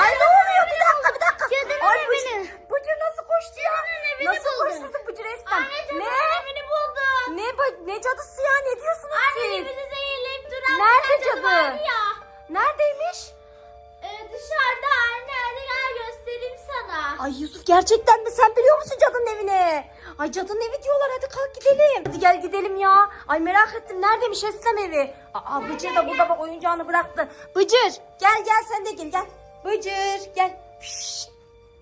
Ay ne oluyor? Bir dakika bir dakika. Cadının Ay evini. Bıcır, nasıl koştu ya? Cadının evini Nasıl buldum. koşturduk Bıcır Eslem? Anne cadının Ne? evini buldum. Ne, ne cadısı ya? Ne diyorsunuz Anne siz? bizi zehirleyip duran Nerede cadı? vardı ya. Neredeymiş? Ee, dışarıda anne hadi gel göstereyim sana. Ay Yusuf gerçekten mi? Sen biliyor musun cadının evini? Ay cadının evi diyorlar. Hadi kalk gidelim. Hadi gel gidelim ya. Ay merak ettim. Neredeymiş Eslem evi? Aa Bıcır da burada bak oyuncağını bıraktı. Bıcır gel gel sen de gel gel. Bıcır gel. Şşt.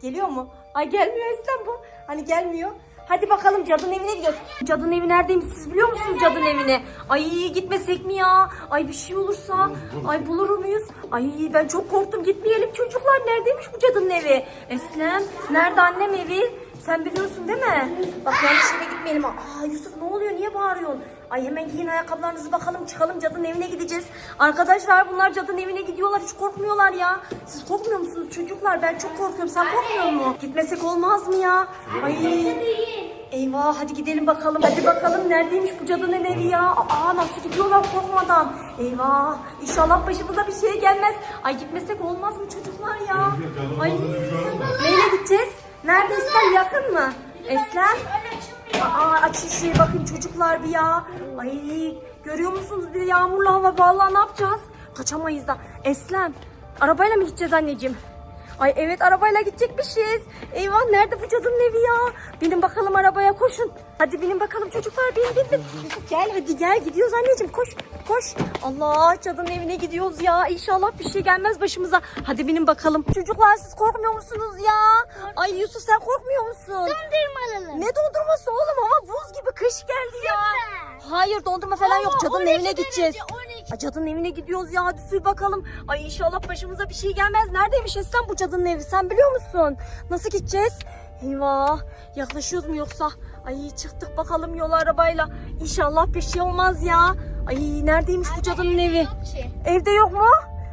Geliyor mu? Ay gelmiyor Eslem bu. Hani gelmiyor. Hadi bakalım cadının evine gidiyoruz. Cadının evi neredeymiş siz biliyor musunuz cadının evini? Ay gitmesek mi ya? Ay bir şey olursa. Ay bulur muyuz? Ay ben çok korktum gitmeyelim çocuklar. Neredeymiş bu cadının evi? Eslem nerede annem evi? Sen biliyorsun değil mi? Bak yanlış yere gitmeyelim. Aa Yusuf ne oluyor? Niye bağırıyorsun? Ay hemen giyin ayakkabılarınızı bakalım çıkalım cadının evine gideceğiz. Arkadaşlar bunlar cadının evine gidiyorlar hiç korkmuyorlar ya. Siz korkmuyor musunuz çocuklar? Ben çok korkuyorum. Sen korkmuyor musun? Gitmesek olmaz mı ya? Ay. Eyvah hadi gidelim bakalım. Hadi bakalım neredeymiş bu cadının evi ya? Aa nasıl gidiyorlar korkmadan. Eyvah inşallah başımıza bir şey gelmez. Ay gitmesek olmaz mı çocuklar ya? Ay neyle gideceğiz? Nerede İslam yakın mı? Eslem? Aa şuraya bakın çocuklar bir ya. Ay görüyor musunuz bir yağmurlu hava vallahi ne yapacağız? Kaçamayız da. Eslem arabayla mı gideceğiz anneciğim? Ay evet arabayla gidecekmişiz. Eyvah nerede bu cadının evi ya? Binin bakalım arabaya koşun. Hadi binin bakalım çocuklar bin bin bin. Gel hadi gel gidiyoruz anneciğim koş koş. Allah cadının evine gidiyoruz ya. İnşallah bir şey gelmez başımıza. Hadi binin bakalım. Çocuklar siz korkmuyor musunuz ya? Ay Yusuf sen korkmuyor musun? Dondurma alalım. Ne dondurması oğlum hava buz gibi kış geldi ya. Hayır dondurma falan yok cadının 12 evine gideceğiz. derece, 12. Ay, cadının evine gidiyoruz ya hadi sür bakalım. Ay inşallah başımıza bir şey gelmez. Neredeymiş Esen bu cadının evi sen biliyor musun? Nasıl gideceğiz? Eyvah yaklaşıyoruz mu yoksa? Ay çıktık bakalım yol arabayla. İnşallah bir şey olmaz ya. Ay neredeymiş bu cadının evi? Yok ki. Evde yok mu?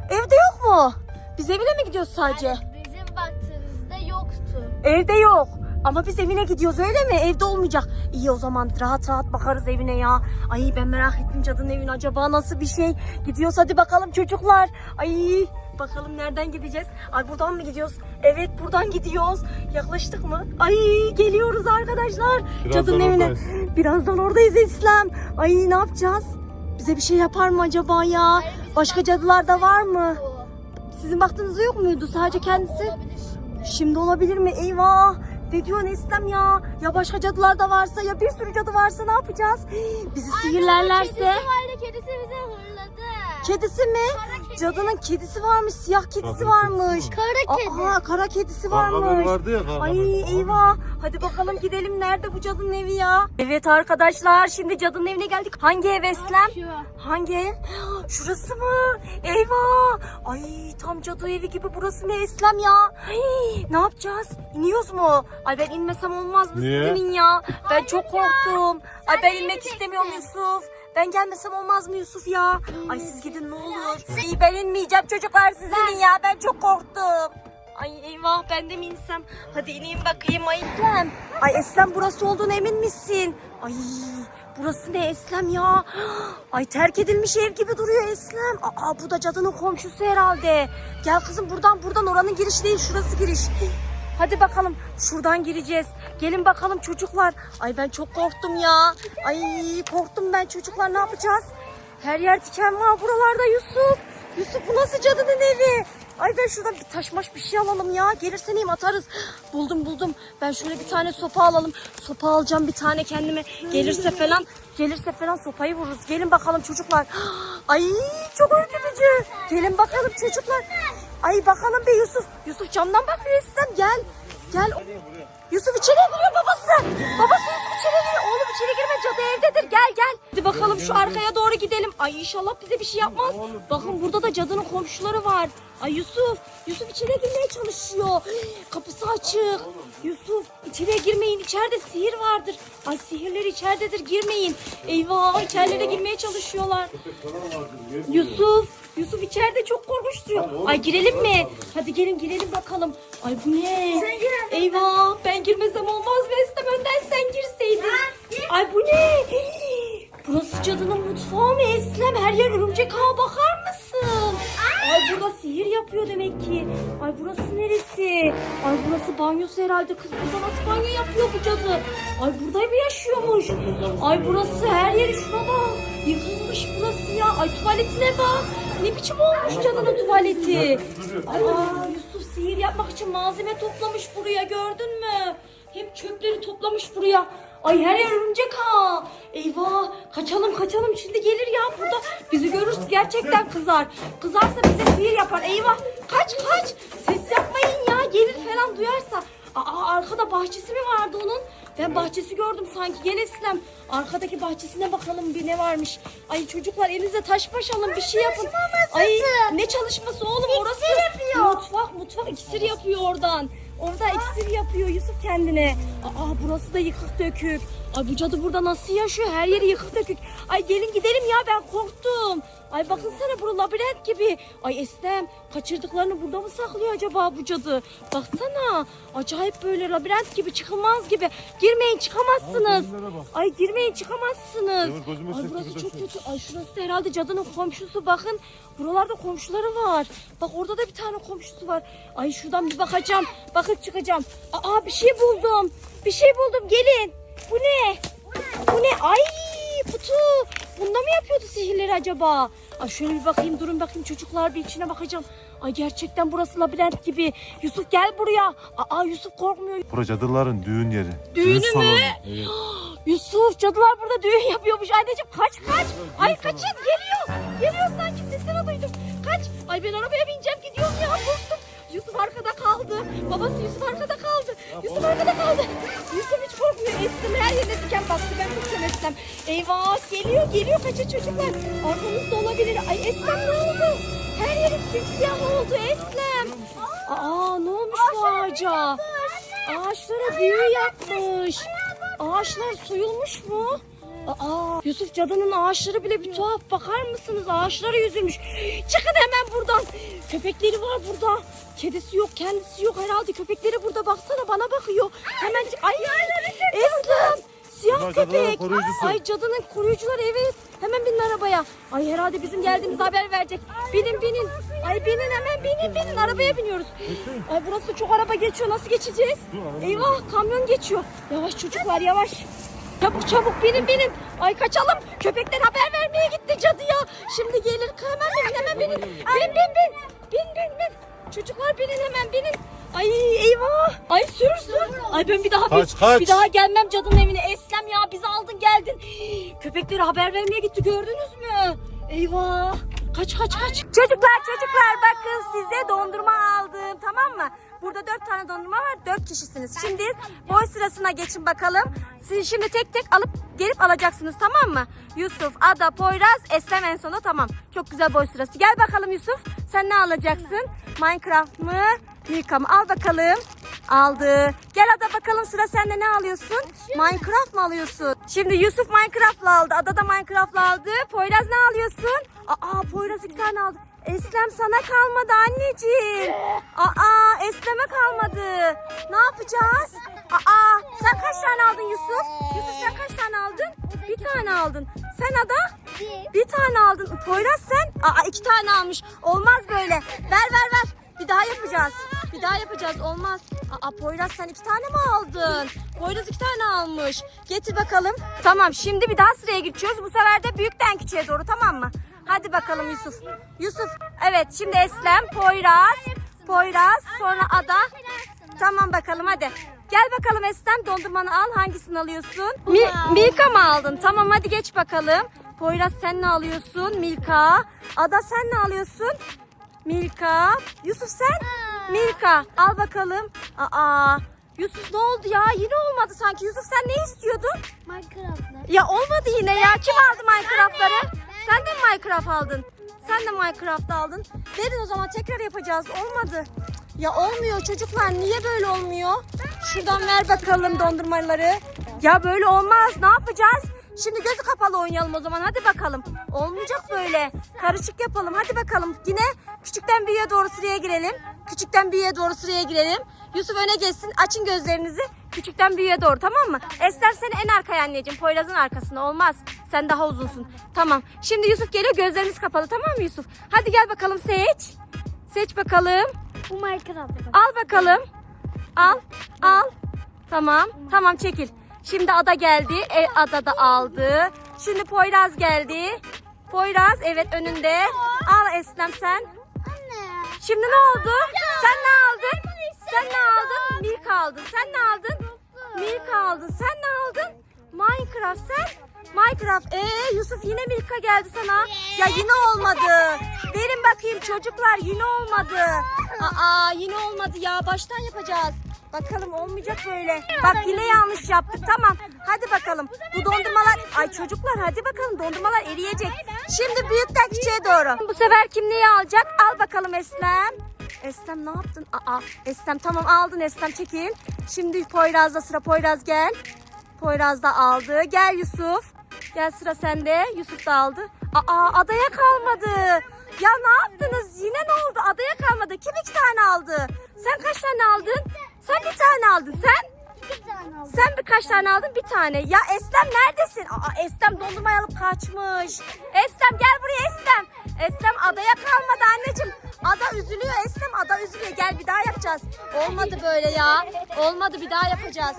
Evde yok mu? Biz evine mi gidiyoruz sadece? Anne, bizim baktığımızda yoktu. Evde yok. Ama biz evine gidiyoruz öyle mi? Evde olmayacak. İyi o zaman rahat rahat bakarız evine ya. Ay ben merak ettim cadının evin acaba nasıl bir şey. Gidiyoruz hadi bakalım çocuklar. Ay bakalım nereden gideceğiz? Ay buradan mı gidiyoruz? Evet buradan gidiyoruz. Yaklaştık mı? Ay geliyoruz arkadaşlar. Birazdan cadının evine. oradayız. Birazdan oradayız İslam. Ay ne yapacağız? Bize bir şey yapar mı acaba ya? Başka cadılar da var mı? Sizin baktığınızda yok muydu? Sadece kendisi? Şimdi olabilir mi? Eyvah! Ne diyorsun Eslem ya? Ya başka cadılar da varsa ya bir sürü cadı varsa ne yapacağız? Hii, Bizi Kedisi sihirlerlerse. vardı kedisi bize hırladı. Kedisi mi? Kedi. Cadının kedisi varmış, siyah kedisi Kara varmış. Kara Aa, kara kedisi Gargamel varmış. vardı ya, Gargamel. Ay eyvah. Hadi bakalım gidelim. Nerede bu cadının evi ya? Evet arkadaşlar şimdi cadının evine geldik. Hangi ev Eslem? Şu. Hangi ev? Şurası mı? Eyvah! Ay tam cadı evi gibi burası ne Eslem ya? Ay, ne yapacağız? İniyoruz mu? Ay ben inmesem olmaz mı Niye? sizin ya? Ben çok korktum. Ay Sen ben de inmek ineceksin. istemiyorum Yusuf. Ben gelmesem olmaz mı Yusuf ya? Ay siz gidin ne olur. İyi ben inmeyeceğim çocuklar siz inin ya. Ben çok korktum. Ay eyvah ben de mi insem? Hadi ineyim bakayım ay Eslem. Ay Eslem burası olduğunu emin misin? Ay burası ne Eslem ya? Ay terk edilmiş ev gibi duruyor Eslem. Aa bu da cadının komşusu herhalde. Gel kızım buradan buradan oranın girişi değil şurası giriş. Hadi bakalım şuradan gireceğiz. Gelin bakalım çocuklar. Ay ben çok korktum ya. Ay korktum ben çocuklar ne yapacağız? Her yer diken var buralarda Yusuf. Yusuf bu nasıl cadının evi? Ay ben şuradan bir taşmaş bir şey alalım ya. Gelirse neyim atarız. Buldum buldum. Ben şöyle bir tane sopa alalım. Sopa alacağım bir tane kendime. Gelirse falan gelirse falan sopayı vururuz. Gelin bakalım çocuklar. Ay çok ürkütücü. Gelin bakalım çocuklar. Ay bakalım be Yusuf. Yusuf camdan bakıyor İslam gel. Gel. Yusuf içeri giriyor babası. Babası Yusuf içeri giriyor. Oğlum içeri girme cadı evdedir. Gel gel. Hadi bakalım şu arkaya doğru gidelim. Ay inşallah bize bir şey yapmaz. Bakın burada da cadının komşuları var. Ay Yusuf. Yusuf içeri girmeye çalışıyor. Kapısı açık. Yusuf içeriye girmeyin. İçeride sihir vardır. Ay sihirler içeridedir. Girmeyin. Eyvah içerilere girmeye çalışıyorlar. Yusuf. Yusuf içeride çok korkunç duruyor. Ay girelim mi? Hadi gelin girelim bakalım. Ay bu ne? Sen gir anne. Eyvah ben girmesem olmaz mı Estem önden sen girseydin. Ay bu ne? Burası cadının mutfağı mı Eslem? Her yer örümcek ağa bakar burada sihir yapıyor demek ki. Ay burası neresi? Ay burası banyosu herhalde. Kız burada nasıl banyo yapıyor bu cadı? Ay burada mı yaşıyormuş? Ay burası her yeri şuna bak. Yıkılmış burası ya. Ay tuvaletine bak. Ne biçim olmuş cadının tuvaleti? Aa Yusuf sihir yapmak için malzeme toplamış buraya gördün mü? Hep çöpleri toplamış buraya. Ay her yer örümcek ha. Eyvah kaçalım kaçalım şimdi gelir ya burada. Bizi görürse gerçekten kızar. Kızarsa bize sihir yapar. Eyvah kaç kaç. Ses yapmayın ya gelir falan duyarsa. Aa arkada bahçesi mi vardı onun? Ben bahçesi gördüm sanki. Gel Eslem. Arkadaki bahçesine bakalım bir ne varmış. Ay çocuklar elinize taş başalım bir şey yapın. Ay ne çalışması oğlum orası? Mutfak mutfak iksir yapıyor oradan. Orada iksir yapıyor Yusuf kendine. Aa burası da yıkık dökük. Ay bu cadı burada nasıl yaşıyor? Her yeri yıkık dökük. Ay gelin gidelim ya ben korktum. Ay bakın sana bura labirent gibi. Ay Eslem kaçırdıklarını burada mı saklıyor acaba bu cadı? Baksana acayip böyle labirent gibi çıkılmaz gibi. Girmeyin çıkamazsınız. bak. Ay girmeyin çıkamazsınız. Evet, gözüme Ay burası çok kötü. Ay şurası da herhalde cadının komşusu bakın. Buralarda komşuları var. Bak orada da bir tane komşusu var. Ay şuradan bir bakacağım. Bakıp çıkacağım. Aa bir şey buldum. Bir şey buldum gelin. Bu ne? Bu ne? Ay kutu. Bunda mı yapıyordu sihirleri acaba? Ay şöyle bir bakayım durun bakayım çocuklar bir içine bakacağım. Ay gerçekten burası labirent gibi. Yusuf gel buraya. Aa Yusuf korkmuyor. Bura cadıların düğün yeri. Düğünü salonu. mü? Evet. Yusuf cadılar burada düğün yapıyormuş. Anneciğim kaç kaç. Ay kaçın geliyor. Geliyor sanki sesini duydum. Kaç. Ay ben arabaya bineceğim gidiyorum ya korktum. Yusuf arkada kaldı. Babası Yusuf arkada kaldı. Yusuf arkada kaldı. Yusuf hiç korkmuyor. Estem her yerine diken bastı. Ben korkacağım Estem. Eyvah geliyor geliyor kaçın çocuklar. Arkamızda olabilir. Ay Estem ne oldu? Her yerim simsiyah oldu Eslem. Aa ne olmuş bu ağaca? Ağaçlara büyü yapmış. Ağaçlar soyulmuş mu? Aa, Yusuf cadının ağaçları bile bir tuhaf bakar mısınız? Ağaçlara yüzülmüş. Çıkın hemen buradan. Köpekleri var burada. Kedisi yok, kendisi yok. Herhalde köpekleri burada baksana bana bakıyor. Hemen Ay Eslem. Siyah Bunlar köpek. koruyucusu. Ay cadının koruyucuları evet. Hemen binin arabaya. Ay herhalde bizim geldiğimiz haber verecek. Binin binin. Ay binin hemen binin binin arabaya biniyoruz. Ay burası çok araba geçiyor. Nasıl geçeceğiz? Dur, araba Eyvah kamyon geçiyor. Yavaş çocuklar yavaş. Çabuk çabuk binin binin. Ay kaçalım. Köpekten haber vermeye gitti cadı ya. Şimdi gelir hemen binin hemen binin. Bin bin bin. Bin bin bin. Çocuklar binin hemen binin. Ay eyvah. Ay sür sür. Ay ben bir daha Kaç, bir, kaç. bir daha gelmem cadının evine. Eslem ya bizi aldın geldin. Köpeklere haber vermeye gitti gördünüz mü? Eyvah. Kaç kaç kaç. Çocuklar çocuklar bakın size dondurma aldım tamam mı? Burada dört tane dondurma var dört kişisiniz. Şimdi boy sırasına geçin bakalım. Siz şimdi tek tek alıp gelip alacaksınız tamam mı? Yusuf, Ada, Poyraz, Eslem en sona tamam. Çok güzel boy sırası. Gel bakalım Yusuf. Sen ne alacaksın? Minecraft mı? Milka mı? Al bakalım. Aldı. Gel Ada bakalım sıra sende ne alıyorsun? Minecraft mı alıyorsun? Şimdi Yusuf Minecraft'la aldı. Ada da Minecraft'la aldı. Poyraz ne alıyorsun? Aa Poyraz iki tane aldı. Eslem sana kalmadı anneciğim. Aa Eslem'e kalmadı. Ne yapacağız? Aa sen kaç tane aldın Yusuf? Yusuf sen kaç tane aldın? Bir tane aldın. Sen Ada? Bir tane aldın. Poyraz sen? Aa iki tane almış. Olmaz böyle. Ver ver ver. Bir daha yapacağız. Bir daha yapacağız. Olmaz. Aa Poyraz sen iki tane mi aldın? Poyraz iki tane almış. Getir bakalım. Tamam şimdi bir daha sıraya geçiyoruz. Bu sefer de büyükten küçüğe doğru tamam mı? Hadi bakalım Yusuf. Yusuf evet şimdi Eslem, Poyraz, Poyraz sonra Ada. Tamam bakalım hadi. Gel bakalım Eslem dondurmanı al. Hangisini alıyorsun? Mi- Milka mı aldın? Tamam hadi geç bakalım. Poyraz sen ne alıyorsun? Milka. Ada sen ne alıyorsun? Milka. Yusuf sen? Milka. Al bakalım. Aa. Yusuf ne oldu ya? Yine olmadı sanki. Yusuf sen ne istiyordun? Minecraft'la. Ya olmadı yine ya. Kim aldı Minecraft'ları? Sen de mi Minecraft aldın? Sen de Minecraft aldın. Verin o zaman tekrar yapacağız. Olmadı. Ya olmuyor çocuklar. Niye böyle olmuyor? Şuradan ver bakalım dondurmaları. Ya böyle olmaz. Ne yapacağız? Şimdi gözü kapalı oynayalım o zaman. Hadi bakalım. Olmayacak böyle. Karışık yapalım. Hadi bakalım. Yine küçükten büyüğe doğru sıraya girelim. Küçükten büyüğe doğru sıraya girelim. Yusuf öne geçsin. Açın gözlerinizi. Küçükten büyüğe doğru tamam mı? Ester seni en arkaya anneciğim. Poyraz'ın arkasına olmaz. Sen daha uzunsun. Tamam. Şimdi Yusuf geliyor gözleriniz kapalı tamam mı Yusuf? Hadi gel bakalım seç. Seç bakalım. Bu Minecraft. Al bakalım. Al. Al. Tamam. Tamam çekil. Şimdi Ada geldi. E, Ada da aldı. Şimdi Poyraz geldi. Poyraz evet önünde. Al Eslem sen. Anne. Şimdi ne oldu? Sen ne Minecraft sen? Minecraft. Ee Yusuf yine Milka geldi sana. Ya yine olmadı. Verin bakayım çocuklar yine olmadı. Aa yine olmadı ya. Baştan yapacağız. Bakalım olmayacak böyle. Bak yine yanlış yaptık. Tamam. Hadi bakalım. Bu dondurmalar ay çocuklar hadi bakalım dondurmalar eriyecek. Şimdi büyükten küçüğe doğru. Bu sefer kim neyi alacak? Al bakalım Eslem. Eslem ne yaptın? Aa Eslem tamam aldın Eslem çekil. Şimdi Poyraz'da sıra Poyraz gel. Poyraz da aldı. Gel Yusuf. Gel sıra sende. Yusuf da aldı. Aa adaya kalmadı. Ya ne yaptınız? Yine ne oldu? Adaya kalmadı. Kim iki tane aldı? Sen kaç tane aldın? Sen bir tane aldın. Sen? Sen birkaç tane aldın bir tane. Ya Eslem neredesin? Aa Eslem dondurmayı alıp kaçmış. Eslem gel buraya Eslem. Eslem adaya kalmadı anneciğim. Ada üzülüyor Eslem ada üzülüyor. Gel bir daha yapacağız. Olmadı böyle ya. Olmadı bir daha yapacağız.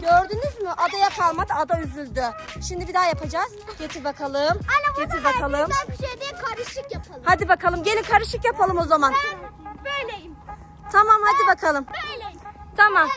Gördünüz mü? Adaya kalmadı ada üzüldü. Şimdi bir daha yapacağız. Getir bakalım. Getir bakalım. Güzel bir şey değil karışık yapalım. Hadi bakalım gelin karışık yapalım o zaman. Ben böyleyim. Tamam hadi bakalım. Böyleyim. Tamam.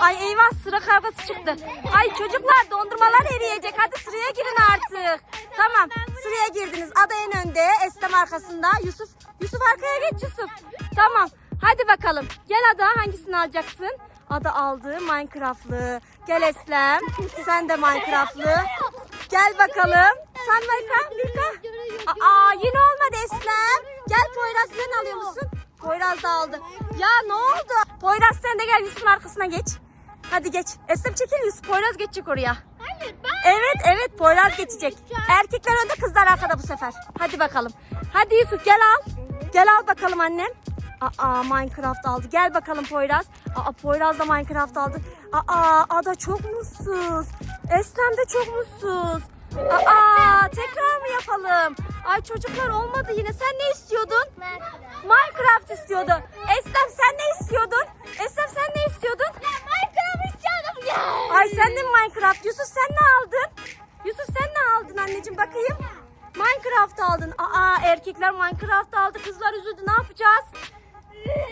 Ay eyvah sıra kavgası çıktı. Ay çocuklar dondurmalar eriyecek. Hadi sıraya girin artık. Tamam sıraya girdiniz. Ada en önde. Eslem arkasında. Yusuf. Yusuf arkaya geç Yusuf. Tamam. Hadi bakalım. Gel Ada hangisini alacaksın? Ada aldı Minecraft'lı. Gel Eslem. Sen de Minecraft'lı. Gel bakalım. Sen Minecraft. Milka. Aa yine olmadı Eslem. Gel Poyraz sen alıyor musun? Poyraz da aldı. Ya ne oldu? Poyraz sen de gel Yusuf'un arkasına geç. Hadi geç. Eslem çekil Yusuf. Poyraz geçecek oraya. Hayır ben. Evet evet Poyraz geçecek. Erkekler önde kızlar arkada bu sefer. Hadi bakalım. Hadi Yusuf gel al. Gel al bakalım annem. Aa Minecraft aldı. Gel bakalım Poyraz. Aa Poyraz da Minecraft aldı. Aa Ada çok mutsuz. Eslem de çok mutsuz. Aa tekrar mı yapalım? Ay çocuklar olmadı yine. Sen ne istiyordun? Minecraft istiyordu. Eslem sen ne istiyordun? Eslem sen ne istiyordun? Minecraft istiyordum ya. Ay sen de mi Minecraft? Yusuf sen ne aldın? Yusuf sen ne aldın anneciğim bakayım? Minecraft aldın. Aa erkekler Minecraft aldı. Kızlar üzüldü. Ne yapacağız?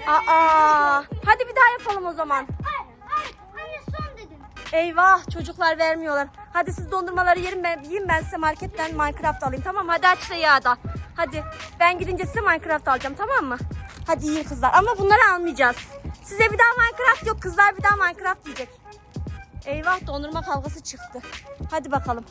Aa hadi bir daha yapalım o zaman. Eyvah çocuklar vermiyorlar. Hadi siz dondurmaları yerin ben, yiyin ben size marketten Minecraft alayım tamam mı? Hadi aç ya da. Hadi ben gidince size Minecraft alacağım tamam mı? Hadi yiyin kızlar ama bunları almayacağız. Size bir daha Minecraft yok kızlar bir daha Minecraft yiyecek. Eyvah dondurma kavgası çıktı. Hadi bakalım.